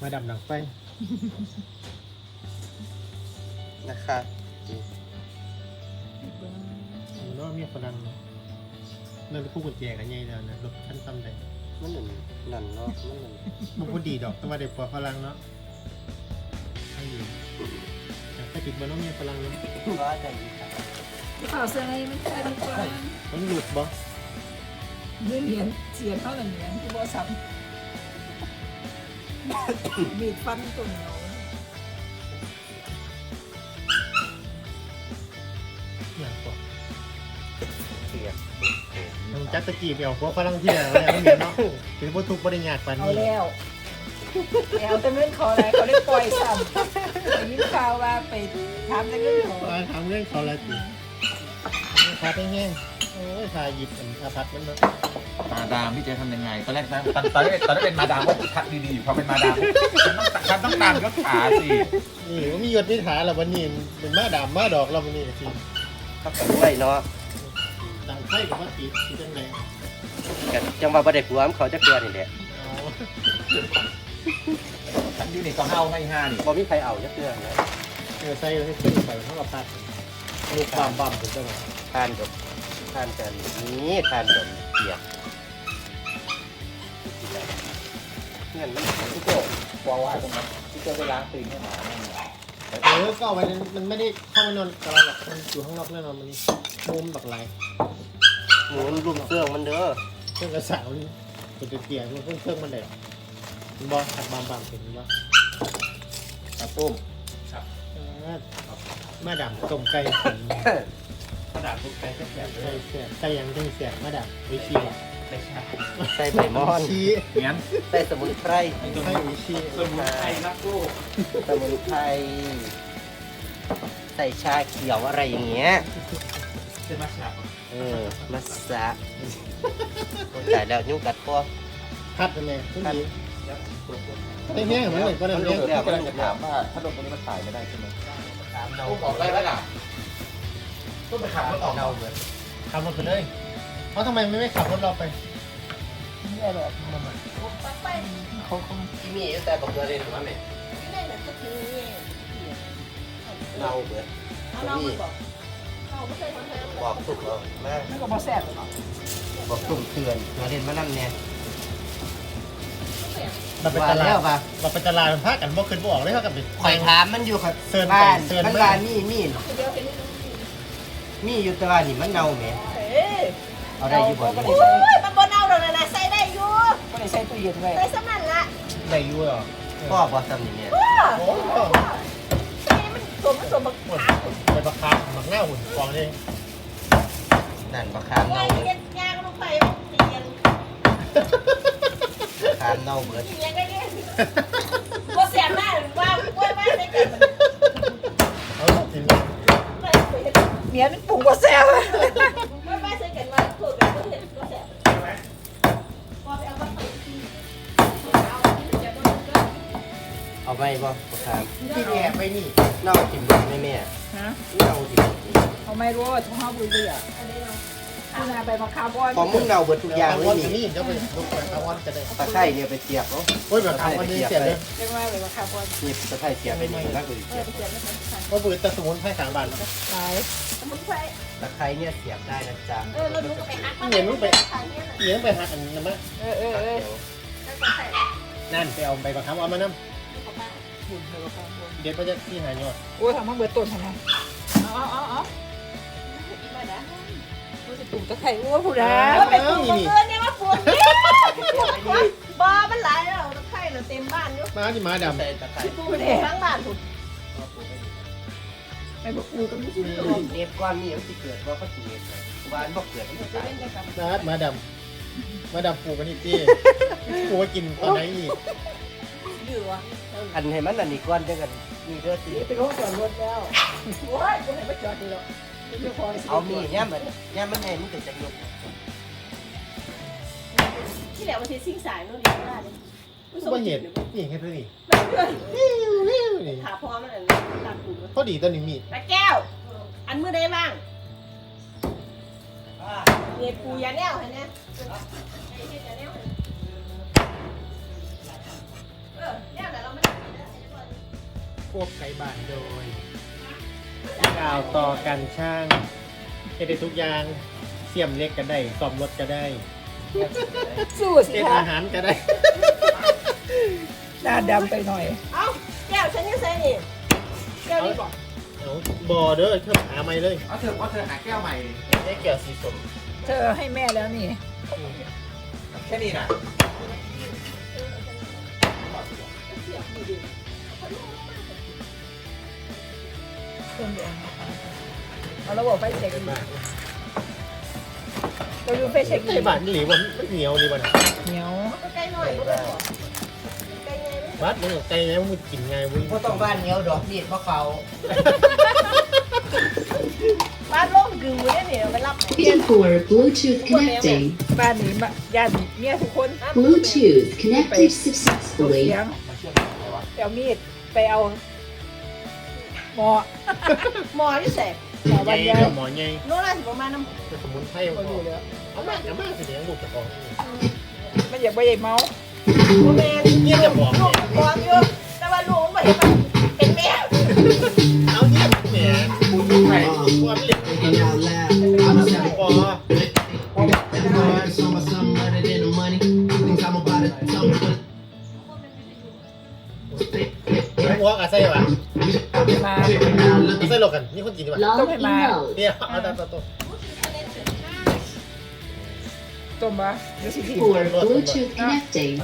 มาดำหนังไฟ นะคะนี่มันว่ามีฝรั่งนั่นเป็นคู่กุญแจกันใหญ่แล้วนะรถขั้นซ้ำใดมันนั่นนั่นเนาะมันนั่นบุกดีดอกแต่ว่าเด็กกว่าฝรั่งเนาะให้ดีแต่ถ้าติดมันต้องมีฝรั่งเนาะว่าจะมีค่ะเปล่าเสื้อไงมันใช่ดีกว่ามันหลุดบ่เงินเหรียญเสียเท่านั้นเหรียญที่บ่ซ้ำ มีดฟันตัวเหนียวอย่างก่อนเสียบต้องจัดตะกี้ไปเอาพวกฝรั่งที่แล้วแล้วมีเนาะเป็นพวกทุกข์บริญญาตปานเอานี้แล้วเอาแต่เงินขออะไรเขาได้ปล่อยซ้ำได้ยินข่าวว่าไปถามแต่เงินขอว่าทำเรื่องเขาละสิพัดแห้งๆโอ้ยพาหยิบอันพาพัดมันเนาะ มาดามพี่เจทำยังไง ตอนแรกนะตอนตอนแรกตอนแรกเป็นมาดามก็ทักดีๆอยู่พอเป็นมาดามฉันต้องฉันต้องตามยศขาสินี่ว่ามียศนิถาแล้ววันนี้เป็นมาดามมาดอกเราวันนี้จริงก็เป็นไว้เนาะดังไข่กับว่าติดที่จังไดกันจังว่าบ่ได้ผัวมเขาจะเกลือนี่แหละเอาฉันอยู่นี่ก็เฮาให้ห้านี่บ่มีใครเอาจะเกลือนะเออใส่ให้ขึ้นไปเท่ากับพัดลูกบามบามถึงจะมาทานดอกทานกันนี่ทานดอกเสียบ เงินมันพี่โจ้กลัวว่าตรงนั้นพี่โจไปล้างตีนให้หมาแม่งเอเออก็เอาไว้มันไม่ได้เข้ามานอนกับเราหรอกมันอยู่ข้างนอกแน่นอนมันนี่มุมบักไหลหมุนรุมเครื่องมันเด้อเครื่องกระสาวนี่ตัวเตี้ยๆมันเครื่องเครื่องมันเด็ดมันบอขัดบามบามเห็นบ่กระตุ้มเออมาดามต้มไก่ขิงกระดาษทุกไก่แฉะเลไก่เสียบไก่ยังจังเสียบมาดามไอชี ไม่ใช่ใส่ใบมอนชีงั้นใส่สมุนไพรไอ้ไอชีสมุนไพรรักโลกสมุนไพรใส่ชาเขียวอะไรอย่างเงี้ยเป็นมาฉาเออมาสะโอ้ยตายแล้วยุ่งกัดคอพัดทำไมทุกทีแล้วไอ้แห้งเหมือนเลยก็ได้มันเรียกลูกแล้วพี่กำลังจะถามว่าถ้าลงตรงนี้มันถ่ายไม่ได้ใช่ไหมตามเราองบอกได้แล้วล่ะต้องไปขับรถออกเราเหมือนขับรถไปเลย เพราะทำไมไม่ไม่ขับรถเราไปนี่อะไรแบบปักไปเขาคงที่มีแต่บอกตัวเรียนว่าแม่ที่ได้แบบก็คือนี่เราเหมือนเอาน้องมาบอกเราไม่เคยทำเลยบอกถูกเราแม่มันก็บ่แซ่บหรอกบอกตุ่มเตือนตัวเรียนมานั่นเนี่ยเราไปว่าตลาแล้ดวป่ะเราไปตลาดมันพากันบ่ขึ้นบ่ออกเลยเขากับไปคอยถามมันอยู่ครับเซิร์นไปบ้านเซิร์นมันไปว่ามีมีเดียวเห็นมีอยู่แต่ว่านี่มันเน่าแหม เอ๊ะเอาได้อยู่บ่โอ้ยมันบนเอาเราเลยนะใส่ได้อยู่ก็เลยใส่ตู้เย็นไว้ใส่สมันละได้อยู่เหรอก็บ่ซ้ำนี่เนี่ยโอ้โหใส่มันสมมันสมบักขาไปประคาหมักหน้าหุ่นฟองเลยนั่นบักขามไงเน่าเบิดเย็นยางลงไปเตียนบักขามเน่าเบิดเตียนก็เย็นว่าเสียหน้าว่าว่าว่าได้กันเอาถึงไม่เคยเห็นเมียมันปรุงบ่แซ่บ เอาไปบ่บักขามที่แอบไปนี่เน่ากินบ่แม่แม่ฮะเน่ากินบ่เอาไม่รู้ว่าของเฮาบ่ได้อะอันนี้เราเอาหน้าไปมาคาร์บอนของมึงเน่าเบิดทุกอย่างเอาเลวันยนี้นี่เดี๋ยวไปลุกไปเอาวันจะได้ตะไคร้เนี่ยไปเสียบเนาะโอ้ยแบบทำวันนี้เสร็จเลยเรียกว่าอะไรมาคาร์บอนนี่ตะไคร้เสียบไปนี่แล้วก็เสียบเสียไม่ทันทันก็บืนตะสมุนไพรขางบ้านตายสมุนไพรตะไคร้เนี่ยเสียบได้นะจ๊ะเออเราดูไปหักมันไปทางนี้นะเลี้ยงไปหาอันนั้นมั้ยเออเออเออนั่นไปเอาไปประคำเอามาน้ บุญเธอมาคาร์บอนำเด็ดไปจะที่หายอดโอ้ยทำมาเบิดต้นทำไมเอาเอาเอาเอาโอ้ยสิปลูกตะไคร้โอ้ยผู้ใดไปปลูกมันเกินเนี่ยมาปลูกเนี่ยบอมันหลายแล้วตะไคร้เราเต็มบ้านอยู่มาที่มาดำใส่ตะไคร้ปลูกทั้งบ้านถูกไปบ่ปลูกก็ไม่สิเนบก้อนนี่มันสิเกิดว่าเขาสิเนบบ้านบ่เกิดมันจะตายนะมาดำมาดำปลูกกันอีกที่ปลูกไว้กินตอนไหนอีก อยู่อะอันให้มันอันนี้ก้อนจังกันนี่เด้อสิเป็นห้องจอดรถแล้วโอ้ยบ่ให้ไปจอดดีหรอกเดี๋ยวพอสิเอามีเนี่ยมันเนี่ยมันไงมันเกิดจากยกที่แล้วมันที่ซิ่งสายนู่นนี่ได้เลยก็เหตุนี่เห็นไหมนี่นี่ขาพร้อมแล้วตัดปลูกพอดีตัวนี้มีดตะแก้ว อันมือได้บ้างเงียปูยาแนวเห็นไหมไอ้เฮ็ดยาแนว วบไก่บ้านโดยกล่าวต่อกันช่างเฮ็ดได้ทุกอย่างเสียมเล็กก็ได้ซ่อมรถก็ได้สู้สิเฮ็ดคะอาหารก็ได้ หน้าดำไปหน่อย เอ้าแก้วฉันยังใส่นี่แก้วนี่บอกเอาบ่อเด้อเพิ่มหาใหม่เลย เอาเธอเอาเธอหาแก้วใหม่ได้เกี่ยวสีสมเธอให้แม่แล้วนี่ แค่นี้นะ เพิ่มเองเอาระบบไฟเช็คอีกบ้านเราดูไฟเช็คอีไก่กบ้านนี่หรือว่ามันเหนียวดีบ่น่ะเหนียวใกล้หน่อยก็ได้บอกใกล้ไงไม่บัดมันไก่ไงมันกินไงเว้ยพวกต้องบ้านเหนียวดอกดีดเพราะเขาบ้านโล่งกึ่งอยู่ได้เนี่ยไปรับ Beta for Bluetooth connecting. บ้านนี้มาญาติเมียทุกคน Bluetooth connected ตัว successfully. เสียงมันเชื่อมยังไงวะไปเอามีดไปเอา หมอ หมอที่แสบหมอใหบรญ่รยายเด้อหมอใหญ่โน่นน่ะสิประมาณน้ำเป็นสมุนไพรก็อยู่แล้วเอามาเอามาสิเลี้ยงลูกเจ้าของมันอยากไปใหญ่เมาโมเมนเงียบจะบอกลูกพร้อมอยู่แต่ว่าลูกไม่เป็นแม่เอาเงียบแหมใช่ความเล็ก Thinking out loud. I'm a seven พอ กินดีกว่า ต้มให้มาเนี่ยเอาตามตัว ต้มปะเดี๋ยวสิถีบ for Bluetooth connecting.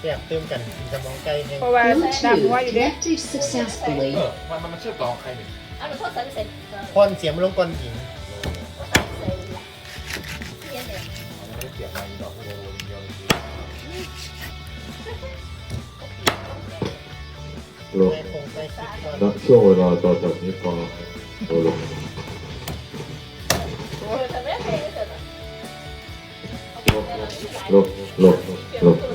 แซ่บเติมกันจะมองไกลแห้งเพราะว่าดัำหัวอยู่ Bluetooth ด้ connected successfully. มันมันชื่อมต่อกัใครเนี่ยเอาหนูโทษสามสิบเซนเออคนเสียงมันลงก่อนหญิงโลก 那社会呢？到小平方，什么呀？这个什么？六六。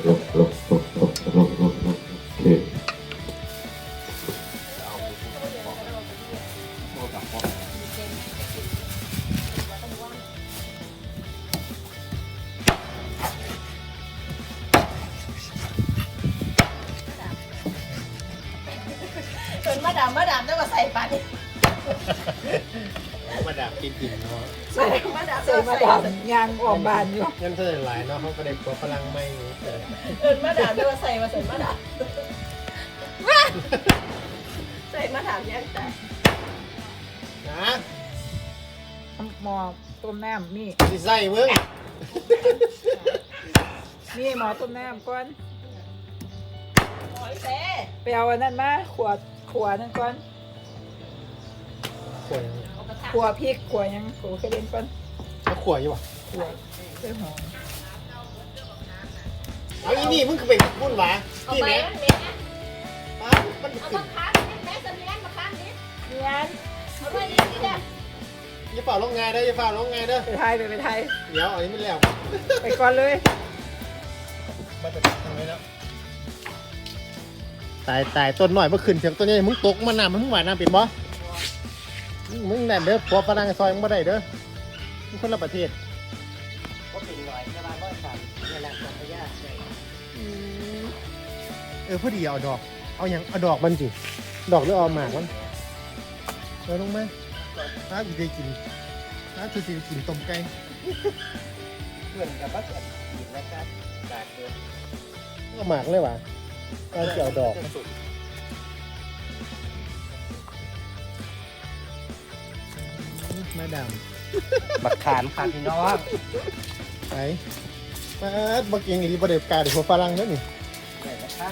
จนมาดามมาดามได้มาใส่ปันมาดับกินกินเนาะใส่มาดามใส่มาดามยางออกบานอยู่งั้นเท่าหลายเนาะเขาก็ได้ตัวพลังไม่เออเอินมาดามได้มาใส่มาใส่มาดามใส่มาดามยังแต่นะหมอต้มน้ำนี่สิใส่มึงนี่หมอต้มน้ำก่อนหอยเซ่ไปเอาอันนั้นมาขวด ขวดนั่นก่อนขวดขวดพริกขวดหยังขวดกระเด็นก่อนเอาขวดอยู่วะขวดเสื้อหอมเอาอีนี่มึงคือไปพูดหวะเอาพี่ไปแม่มันเมียป้ามันเอาขึ้มานค้างแม่จะเมียนมาค้างนี้เนียนเอาไปนี่นี่เนี่ยอย่าเป่าลงไงเด้ออย่าเป่าลงไงเด้อไปไทยไปไปไทยเดี๋ยวเอาอันนี้มันแล้วไปก่อนเลย ตายตายต้นหน่อยเมื่อคืนเสียงตัวนี้มึงตกมันน้ำมึงหวานน้ำเป็นบ่มึงแน่นเด้อพอพลังซอยมึงบ่ได้เด้อมึงคนละประเทศก็เป็นหน่อยแต่ว่าก็สั่นเวลาสัมภาระใช่เออพอดีเอาดอก เอาอย่างเอาดอกมันสิดอกหรือเอาหมากมันเอาลงมาถ้าจะได้กินถ้าจะได้กินต้มไก่เพื่อนกับว่าจะกินแล้วก็บาดเจ็บเอาหมากเลยวะ เอาเกี่ยวดอกมาดามบักขามค่ะพี่น้องไปมาบักเองอีรีบเดบกาเดี๋ยวฝรั่งนั่นนี่ใหญ่นะคะ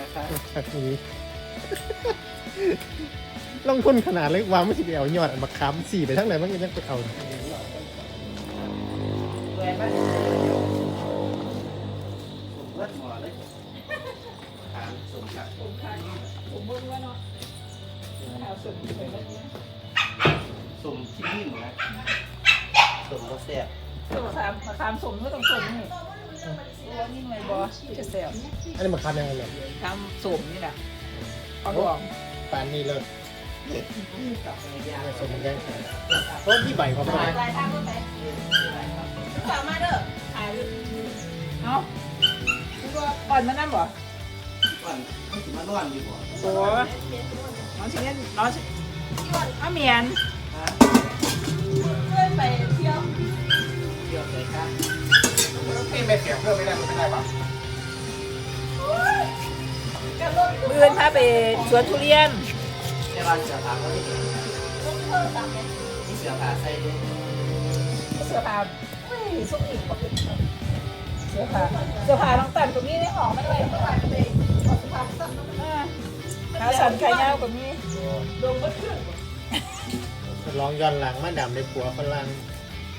นะคะขัดนี้ ลงทุนขนาดเล็กวางไม่สิไปเอายอดอันบักคำสี่ไปทั้งไหนมันก็ยังไปเอาแหวนมัน เลือดหมอเลยถามสมศักดิ์ผมทานผมเบิ่งว่าเนาะเอาสุดไปแล้วเนี่ยสมที่นิ่มนะสมก็แซ่บต้มสามมะขามสมก็ต้องสมนี่ตัวนี่หน่วยบอจะแซ่บอันนี้บักคำยังไงเนี่ยทำสมนี่แหละเอาดองปานนี้เลยกับภรรยาไม่สมกันเพราะที่ใบของมันลายทางก็ไปฝากมาเด้อถ่ายเอา คือว่อ่อนมานั่นบ่ก่อนมันสิมานอนดีกว่โอ้น้องชิเงี้ยน้องชิเอาเมียนเพื่อนไปเที่ยวเดี๋ยวเลยครับพี่ไม่เสียเพิ่มไม่ได้มันไม่ได้ปะเบื่อพาไปสวนทุเรียนเดี๋ยวเราเสือผ้าเขาได้เห็นรถเพิ่มตามเนี่เสือผ้าใส่ด้วยเสื้อผ้าเฮ้ยสุกอีกบ่ เสื้อผ้าเสื้อผ้าน้องตันตรงนี้ได้ออกมาด้วยเสื้อผ้าตัวเองอ่าขาสันขายาวกว่านี้ลงก็ขึ้นลองย้อนหลังมาดำในปัวฝรั่ง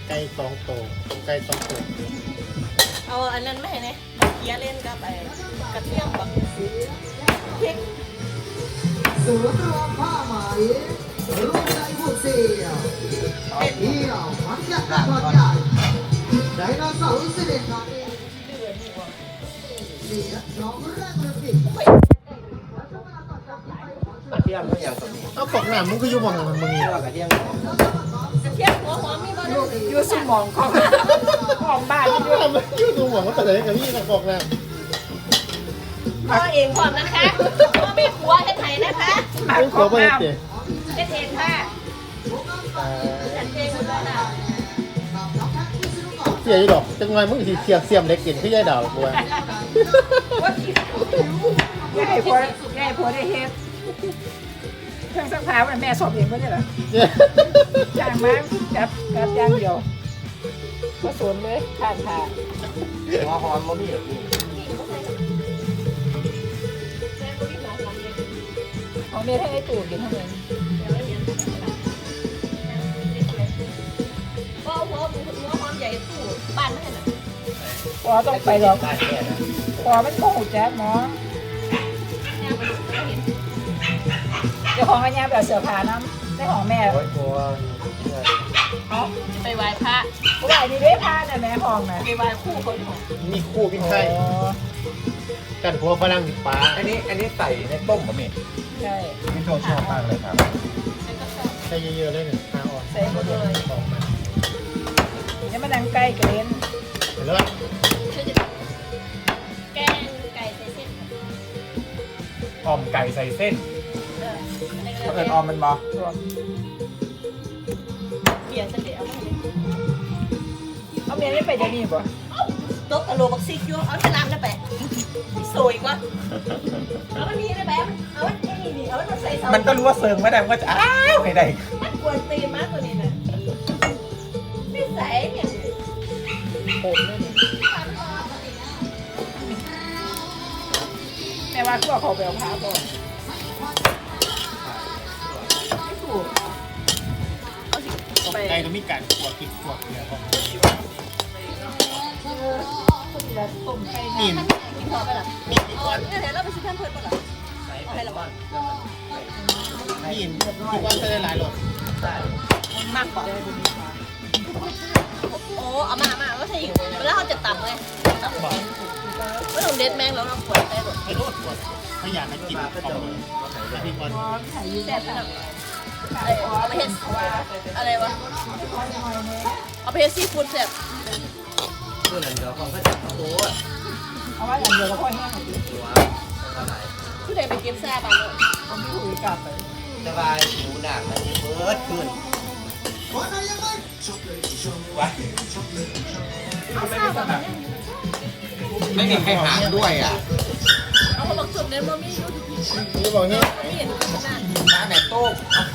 ไก่สองโตไก่สองโตเอาอันนั้นไม่ให้เนี่ยเกียเล่นกับไอ้กระเทียมกับพริกสุรตราผ้าไหมรู้ใจผู้เสียเที่ยวมันจะกระทอนใหญ่ไดโนเสาร์เสด็จมาเองเสียน้อง เทียมก็อย่างนี้เอาปอกหนามมึงก็อยู่บ่หันมึงนี่เรียกว่ากระเทียมกระเทียมหัวหอมมีบ้างอยู่สมองของของบ้านปอกอยู่หนามมันอยู่ตรงหัวมันแต่ไหนกับนี่กับปอกหนามพ่อเองก่อนนะคะพ่อมีผัวเฮ็ดไห้นะคะหมักเป็นขอวงไปน้ำเจ๊เฮ็ดเองค่ะฉันเองหมดแล้วนะเสียอยู่ดอกจังไงมึงสิเสียบเสียมเล็กกินที่ยายดาวบัว ง่ายพอง่ายพอได้เฮ็ดเครื่องซักผ้ามันแม่สอบเองก็ได้เหรอเนี่ยจ้างมาจับจับอย่างเดียวก็สวนเลยข้างทางหัวหอมมันมีแบบนี้แม่ก็มีหัวหอมเองของเมียให้ไอ้ตู่กินเท่านั้นเดี๋ยวเราเรียนพ่อหัวหัวหอมใหญ่ตู้บ้านนั่นน่ะ พอต้องไปหรอกได้แค่นั้นพอมันโง่แจ๊บหมอแม่ไปดูก็เห็นเจ้าของอันนี้แบบเสื้อผ้าน้ำได้ของแม่โอ้ยตัวเนี่ยเนาะจะไปไหว้พระเพราะว่าอันนี้ได้ผ้าเนี่ยแม่ห้องนะไปไหว้คู่เขาอยู่มีคู่พินไทยอ๋อกันหัวฝรั่งติดปลาอันนี้อันนี้ใส่ในต้มบะหมี่ใช่พี่โจชอบมากเลยครับฉันก็ชอบใส่เยอะๆเลยหนึ่งปลาอ่อนใส่หมดเลยออกมายังมานั่งใกล้กัน เล่นเห็นแล้วฉันจะแกงไก่ใส่เส้นออมไก่ใส่เส้นเอออันนี้เขาก็เอิเป็นนออมมันบอรวมเบียร์ฉันเดี๋ยวเอามาให้เอาเมียไม่ไปเดี๋ยวนี้บ่ตกกะโหลบักซีคิวเอาชนะได้ไปสวยกว่าเอามันมีได้แบบเอามันนี่นี่เอามันใส่เสามันก็รู้ว่าเซิงไม่ได้มันก็จะอ้าวไม่ได้มันกวนตีนมากตัวนี้นะนิสัยเนี่ย ผมเลยเนี่ยแม่ว่าทั่วเขาไปเอาผ้าบ่ไม่ถูกไปไก่ก็มีการขวดกินขวดเนี่ยครับคนละต้มไก่นี่นกินพอไปหรออ๋อเนี่ยเดี๋ยวเราไปซื้อแพมเพิร์ดป่ะหรอเอาให้เราบ้างนี่ทุกวันจะได้หลายรสมากกว่า โอ้เอามาเอามาก็ใช่อีกแล้วเขาจะตับเลยตับบอกไม่ต้องเด็ดแม่งแล้วเราปวดได้หมดให้รสขวดถ้าอยากให้กินเอาไปพี่บอลแซ่บขนาดเอาไปเห็ดอะไรวะเอาไปเห็ดซีฟู้ดแซ่บเพื่อนเดี๋ยวของเขาจะโอ้ยเอาไว้อย่างเดียวก็พอแห้งหมดเลยตัวผู้ใดไปเก็บแซ่บอะเนอะผมไม่ถูกกลับไปสบายผิวหนักมันเบิร์ดขึ้นเอาแซ่บอะ ไม่มีใครหางด้วยอะเอาคนบักสุดเนี่ยมันไม่รู้นี่บอกเนี่ยไม่เห็นขนาดน้าแม่โต้ง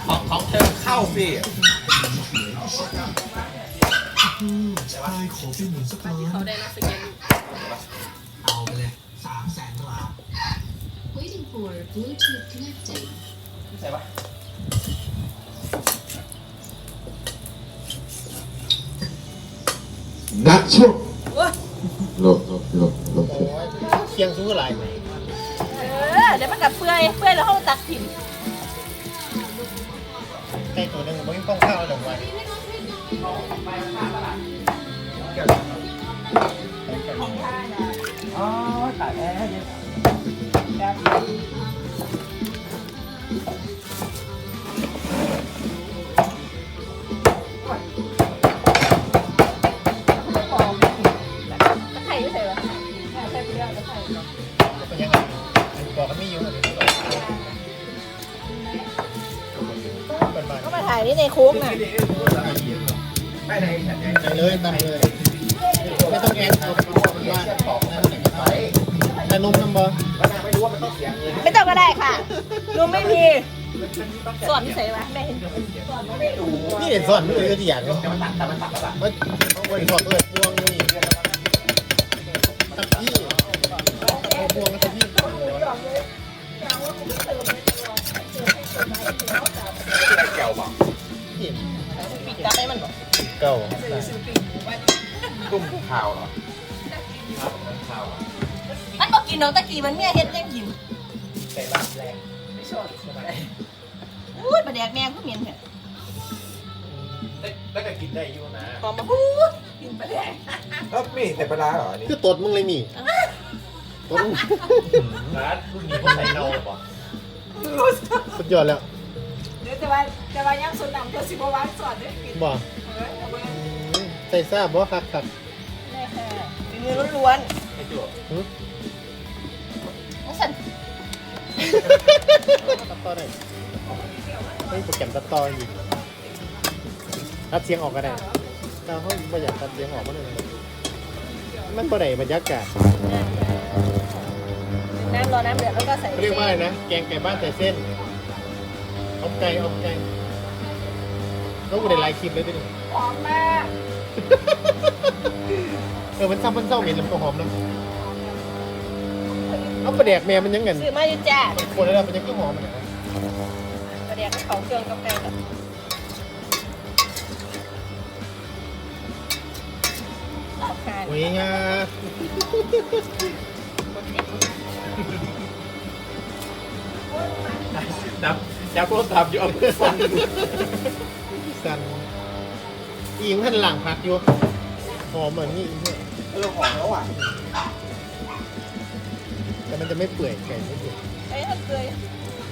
ของของเธอเข้าสิเขาได้รับสเก็ตเอาไปเลยสามแสนบาท Waiting for Bluetooth connecting. ใช่ปะ นักช่วงโอ้ยหลบหลบหลบหลบโอ้ยเคียงสู้อะไรเออเดี๋ยวมันกับเปื่อยเปื่อยแล้วเขาตักถิ่นไก่ตัวหนึ่งมันต้องข้าวหนึ่งวันอ๋อตายแล้วเนี่ยครับตะไคร้อยู่ใส่ปะแม่ใส่ไปแล้ว โค้งน่ะไม่ในแผ่นใหญ่ใส่เลยตามเลยไม่ต้องแอนเอาไปว่าแต่นมน้ำบอไม่รู้ว่ามันต้องเสียเงินไม่ต้องก็ได้ค่ะหนูไม่มีสอนใส่วะแม่เห็นนี่เห็นสอนไม่รู้ก็ที่อย่างเนาะแต่มันตัดแต่มันตัดแล้วล่ะว่าเอาไว้ถอดเลยพวง เก่าตุ้มข่าวเหรอข่าวมันบอกกินน้องตะกี้มันเมียเฮ็ดยังกินแต่บ้านแรงอุ้ยประแดกแมงก็เหม็นเนี่ยแล้วก็กินได้อยู่นะหอมมาพูดกินประแดกแล้วมีแต่ปลาเหรอนี่คือตดมึงเลยนี่ตดมึงร้านรุ่นนี้คนใส่เน่าหรอสุดยอดแล้ว เดี๋ยวจะว่าจะว่าย่างสุดน้ำตัวสิบวันสอนได้กินบ่เฮ้ยเอาไว้อืมใส่ซ่าบ่คักคักแม่ค่ะเป็นเงินล้วนไอ้จุ๊บๆน้องสันตัดต่อได้ไม่โปรแกรมตัดต่ออยู่ตัดเสียงออกก็ได้ถ้าเขาไม่อยากตัดเสียงออกมันเลยมันบ่ได้บรรยากาศน้ำรอน้ำเดือดแล้วก็ใส่เขาเรียกว่าอะไรนะแกงไก่บ้านใส่เส้น เอาไก่เอาไก่เขาอุดในไลน์คลิปเลยดิหอมมากเออมันซ้ำมันเศร้าเหม็นแล้วมันก็หอมนะเอาประแดกแม่มันยังเงินซื้อมาอยู่จ้าคนแล้วมันยังก็หอมมันนะประแดกเขาเครื่องกับไก่กับหลับคานโอ้ยงาจับ จับโทรศัพท์อยู่เอาเพื่อสั่นสั่นอีกท่านหลังพักอยู่หอมเหมือนนี่อีกเนี่ยเออหอมแล้วอะแต่มันจะไม่เปื่อยไก่ไม่เปื่อยไอ้ถ้าเคย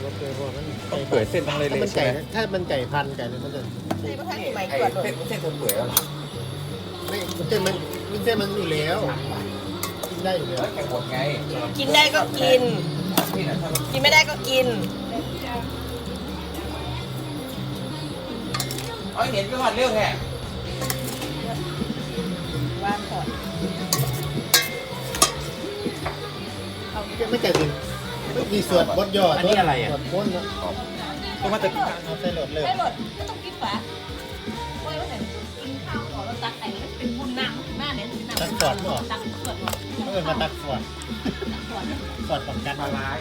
รสเปื่อยเพราะมันต้องเปื่อยเส้นต้องเลยถ้าเลยมันใช่ไก่ไหมถ้ามันไก่พันไก่เลยมันจะใส่ประทัดใหม่ไอ้ตรวจเลยเส้นเส้นคนเปื่อยแล้วเหรอไม่เส้นมันมันเส้นมันอยู่แล้วกินได้อยู่แล้วแล้วแกงบดไงกินได้ก็กิน นี่นะถ้ามันกินไม่ได้ก็กิน เอ้ยเห็นก็หันเรื่องแฮะวางก่อนไม่ไก่สิไม่มีส่วนบดยอดอันนี้อะไรอะ ส่วนก้นเนาะต้องมาตะกี้เอาใส่โหลดเลยไม่หลดไม่ต้องกินฝาไว้ว่าไหนกินข้าวก่อนแล้วตักไก่มันเป็นบุญน้ำขึ้นมาเนี่ยน้ำตักขวดหรอตักขวดหรอเขาเอินมาตักส่วนตักขวดส่วนของกันปลาร้าย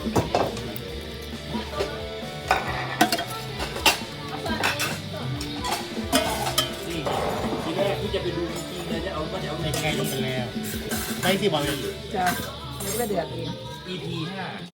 ก็ทีแรกที่จะไปดูจริงๆเลยจะเอาก็จะเอาในไก่ลงไปแล้วไก่ที่บอกเลยจ้ะนี่ก็เดือดเอง EP ห้า